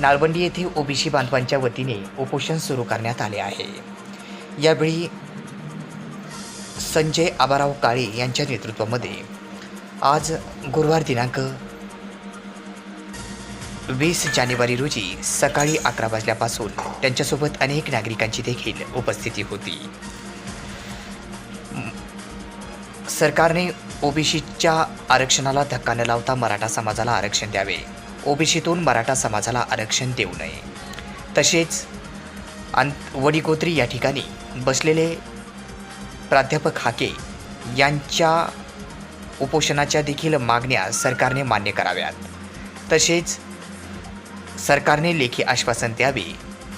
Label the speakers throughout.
Speaker 1: नाळबंडी येथे ओबीसी बांधवांच्या वतीने उपोषण सुरू करण्यात आले आहे. यावेळी संजय आबाराव काळे यांच्या नेतृत्वामध्ये आज गुरुवार दिनांक वीस जानेवारी रोजी सकाळी अकरा वाजल्यापासून त्यांच्यासोबत अनेक नागरिकांची देखील उपस्थिती होती. सरकारने ओबीसीच्या आरक्षणाला धक्का न लावता मराठा समाजाला आरक्षण द्यावे. ओबीसीतून मराठा समाजाला आरक्षण देऊ नये. तसेच अन वडिकोत्री या ठिकाणी बसलेले प्राध्यापक हाके यांच्या उपोषणाच्या देखील मागण्या सरकारने मान्य कराव्यात. तसेच सरकारने लेखी आश्वासन द्यावे.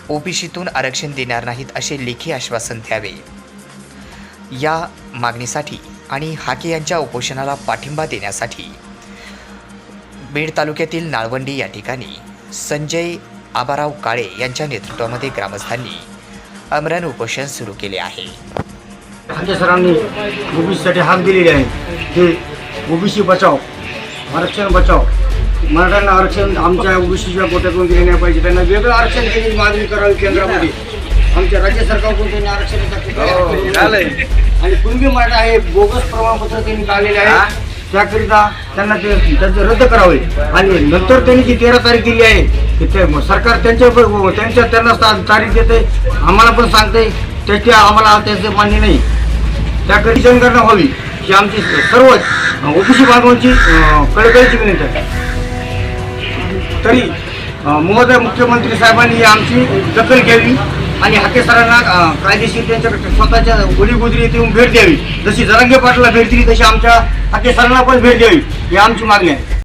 Speaker 1: ओबीसीतून आरक्षण देणार नाहीत असे लेखी आश्वासन द्यावे. या मागणीसाठी आणि हाके यांच्या उपोषणाला पाठिंबा देण्यासाठी बीड तालुक्यातील नाळवंडी या ठिकाणी संजय आबाराव काळे यांच्या नेतृत्वामध्ये ग्रामस्थांनी अमरण उपोषण सुरू केले आहे.
Speaker 2: खांदे सरांनी ओबीसीसाठी हाक दिलेली आहे. ते ओबीसी बचाव आरक्षण बचाव. मराठ्यांना आरक्षण आमच्या ओबीसीच्या कोट्यातून दिले नाही पाहिजे. त्यांना वेगळं आरक्षण देण्याची मागणी करावी केंद्रामध्ये. आमच्या राज्य सरकारकडून त्यांनी आरक्षणासाठी आणि कुणबी मराठा हे बोगस प्रमाणपत्र त्यांनी काढलेले आहे. त्याकरिता त्यांना ते त्याचे रद्द करावे. आणि नंतर त्यांनी जी तेरा तारीख दिली आहे की ते सरकार त्यांच्या त्यांच्या त्यांना तारीख देते. आम्हाला पण सांगते त्याची आम्हाला त्याचे मान्य नाही. त्याकरिता जनगणना व्हावी ही आमची सर्व ओबीसी बांधवांची कळकळीची विनंती आहे. तरी महोदय मुख्यमंत्री साहेबांनी ही आमची दखल घ्यावी. आणि हाके सरांना कायदेशीर त्यांच्या स्वतःच्या गुढी येथे येऊन भेट द्यावी. जशी जरंगे पाटला भेट दिली तशी आमच्या हाके सरांना पण भेट द्यावी. ही आमची मागणी आहे.